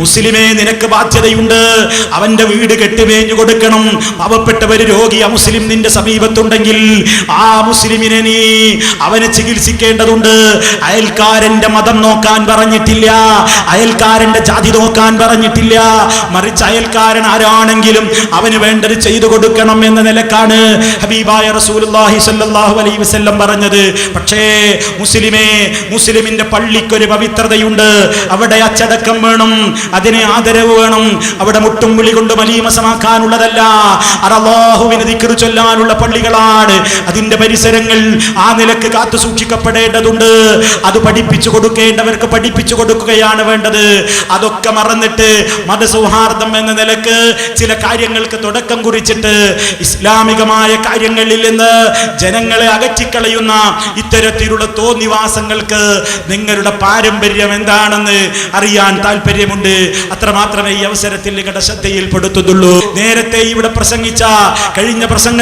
മുസ്ലിമേ നിനക്ക് ബാധ്യതയുണ്ട്. അവന്റെ വീട് കെട്ടിമേഞ്ഞു കൊടുക്കണം. പാവപ്പെട്ടവര് രോഗി ആ മുസ്ലിം നിന്റെ സമീപത്തുണ്ടെങ്കിൽ ആ മുസ്ലിമിനെ നീ അവനെ ചികിത്സിക്കേണ്ടതുണ്ട്. അയൽക്കാരന്റെ മതം നോക്കാൻ പറഞ്ഞിട്ടില്ല. അയൽക്കാരന്റെ ജാതി നോക്കാൻ പറഞ്ഞിട്ടില്ല. മറിച്ച് അയൽക്കാരൻ ആരാണെങ്കിലും അവന് വേണ്ടത് ചെയ്തു കൊടുക്കണം എന്ന നിലക്കാണ് ഹബീബായ റസൂലുള്ളാഹി സ്വല്ലല്ലാഹു അലൈഹി വസല്ലം പറഞ്ഞത്. പക്ഷേ മുസ്ലിമേ മുസ്ലിമിന്റെ പള്ളിക്കൊരു പവിത്രതയുണ്ട്. അവിടെ അച്ചടക്കം വേണം. അതിനെ ആദരവ് വേണം. അവിടെ മുട്ടും വിളി കൊണ്ട് മലീമസമാക്കാനുള്ളതല്ല. അറബാഹുവിനെ ദിക്റ് ചൊല്ലാനുള്ള പള്ളികളാണ്. അതിന്റെ പരിസരങ്ങൾ ആ നിലയ്ക്ക് കാത്തു സൂക്ഷിക്കപ്പെടേണ്ടതുണ്ട്. അത് പഠിപ്പിച്ചു കൊടുക്കേണ്ടവർക്ക് പഠിപ്പിച്ചു കൊടുക്കുകയാണ് വേണ്ടത്. അതൊക്കെ മറന്നിട്ട് മതസൗഹാർദ്ദം എന്ന നിലയ്ക്ക് ചില കാര്യങ്ങൾക്ക് തുടക്കം കുറിച്ചിട്ട് ഇസ്ലാമികമായ കാര്യങ്ങളിൽ നിന്ന് ജനങ്ങളെ അകറ്റിക്കളയുന്ന ഇത്തരത്തിലുള്ള തോന്നിവാസങ്ങൾക്ക് നിങ്ങളുടെ പാരമ്പര്യം എന്താണെന്ന് അറിയാൻ താല്പര്യമുണ്ട്. അത്രമാത്രമേ ഈ അവസരത്തിൽ നിങ്ങളുടെ ശ്രദ്ധയിൽപ്പെടുത്തുന്നുള്ളൂ. നേരത്തെ ഇവിടെ പ്രസംഗിച്ച കഴിഞ്ഞ പ്രസംഗ